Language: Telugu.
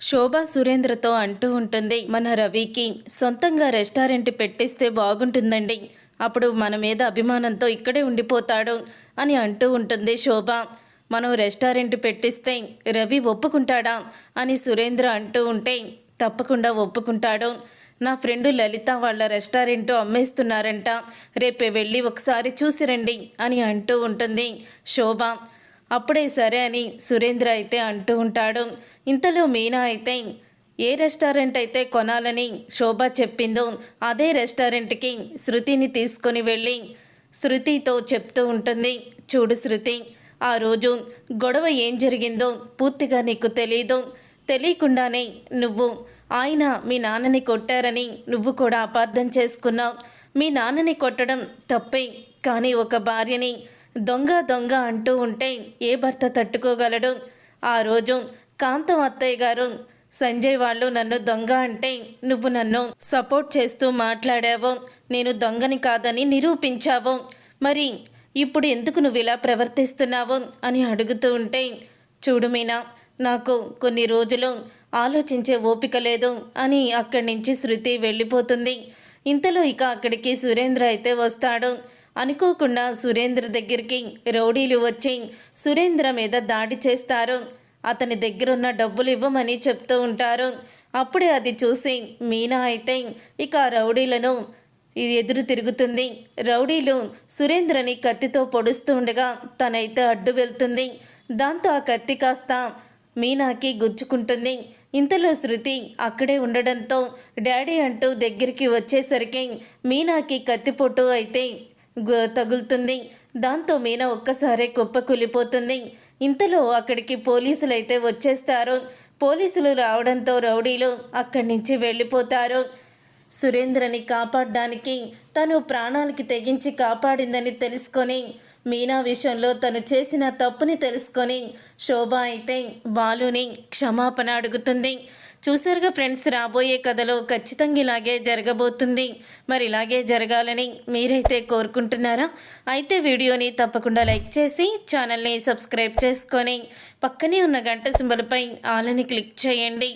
శోభా సురేంద్రతో అంటూ ఉంటుంది మన రవికి సొంతంగా రెస్టారెంట్ పెట్టిస్తే బాగుంటుందండి. అప్పుడు మన మీద అభిమానంతో ఇక్కడే ఉండిపోతాడు అని అంటూ ఉంటుంది శోభ. మనం రెస్టారెంట్ పెట్టిస్తే రవి ఒప్పుకుంటాడా? అని సురేంద్ర అంటూ ఉంటే తప్పకుండా ఒప్పుకుంటాడు. నా ఫ్రెండు లలిత వాళ్ళ రెస్టారెంట్ అమ్మేస్తున్నారంట. రేపే వెళ్ళి ఒకసారి చూసిరండి అని అంటూ ఉంటుంది శోభ. అప్పుడే సరే అని సురేంద్ర అయితే అంటూ ఉంటాడు. ఇంతలో మీనా అయితే ఏ రెస్టారెంట్ అయితే కొనాలని శోభ చెప్పిందో అదే రెస్టారెంట్కి శృతిని తీసుకొని వెళ్ళి శృతితో చెప్తూ ఉంటుంది. చూడు శృతి ఆ రోజు గొడవ ఏం జరిగిందో పూర్తిగా నీకు తెలియదు తెలియకుండానే నువ్వు ఆయన మీ నాన్నని కొట్టారని నువ్వు కూడా అపార్థం చేసుకున్నావు. మీ నాన్నని కొట్టడం తప్పే కానీ ఒక భార్యని దొంగ దొంగ అంటూ ఉంటే ఏ భర్త తట్టుకోగలడు? ఆ రోజు కాంతం అత్తయ్య గారు సంజయ్ వాళ్ళు నన్ను దొంగ అంటే నువ్వు నన్ను సపోర్ట్ చేస్తూ మాట్లాడావు. నేను దొంగని కాదని నిరూపించావు. మరి ఇప్పుడు ఎందుకు నువ్వు ఇలా ప్రవర్తిస్తున్నావు అని అడుగుతూ ఉంటే చూడు మీనా నాకు కొన్ని రోజులు ఆలోచించే ఓపిక లేదు అని అక్కడి నుంచి శృతి వెళ్ళిపోతుంది. ఇంతలో ఇక అక్కడికి సురేంద్ర అయితే వస్తాడు. అనుకోకుండా సురేంద్ర దగ్గరికి రౌడీలు వచ్చి సురేంద్ర మీద దాడి చేస్తారు. అతని దగ్గరున్న డబ్బులు ఇవ్వమని చెప్తూ ఉంటారు. అప్పుడే అది చూసి మీనా అయితే ఇక ఆ రౌడీలను ఎదురు తిరుగుతుంది. రౌడీలు సురేంద్రని కత్తితో పొడుస్తూ ఉండగా తనైతే అడ్డు వెళ్తుంది. దాంతో ఆ కత్తి కాస్త మీనాకి గుచ్చుకుంటుంది. ఇంతలో శృతి అక్కడే ఉండడంతో డాడీ అంటూ దగ్గరికి వచ్చేసరికి మీనాకి కత్తిపోటు అయితే తగులుతుంది. దాంతో మీనా ఒక్కసారే కుప్ప కూలిపోతుంది ఇంతలో అక్కడికి పోలీసులు అయితే వచ్చేస్తారు. పోలీసులు రావడంతో రౌడీలు అక్కడి నుంచి వెళ్ళిపోతారు. సురేంద్రని కాపాడడానికి తను ప్రాణాలకి తెగించి కాపాడిందని తెలుసుకొని మీనా విషయంలో తను చేసిన తప్పుని తెలుసుకొని శోభ అయితే బాలుని క్షమాపణ అడుగుతుంది. చూసారుగా ఫ్రెండ్స్ రాబోయే కథలో ఖచ్చితంగా ఇలాగే జరగబోతుంది. మరి ఇలాగే జరగాలని మీరైతే కోరుకుంటున్నారా? అయితే వీడియోని తప్పకుండా లైక్ చేసి ఛానల్ని సబ్స్క్రైబ్ చేసుకొని పక్కనే ఉన్న గంట సింబల్పై ఆలని క్లిక్ చేయండి.